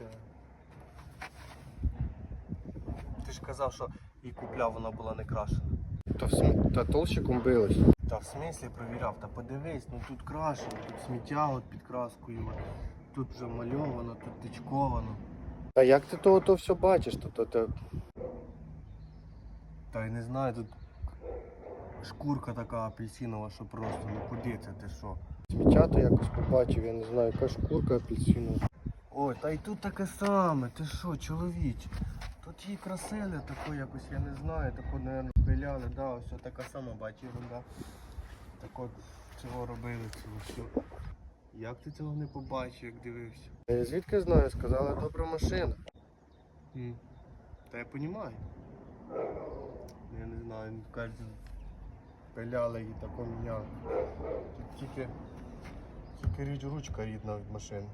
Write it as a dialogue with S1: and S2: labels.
S1: Це... Ти ж казав, що і купляв, вона була не крашена.
S2: Та, в см... Та толщиком билось.
S1: Та в смислі провіряв, та подивись, ну тут крашено, тут сміття от під краскою, тут вже мальовано, тут тичковано.
S2: Та як ти того то все бачиш? То, то, то...
S1: Та й не знаю, тут шкурка така апельсинова, що просто, ну куди це ти що?
S2: Сміття то якось побачив, я не знаю, яка шкурка апельсинова.
S1: Ой, та й тут таке саме, ти що, чоловіч? Тут її красили тако якось, я не знаю, тако, наверное, пиляли, да, ось така сама ерунда. Так от цього робили, цього все. Як ти цього не побачив, як дивився?
S2: Я звідки знаю, сказали, добра машина.
S1: М. Та я розумію. Я не знаю, кажуть, пиляли і тако міняли. Тут тільки, тільки річ ручка рідна від машини.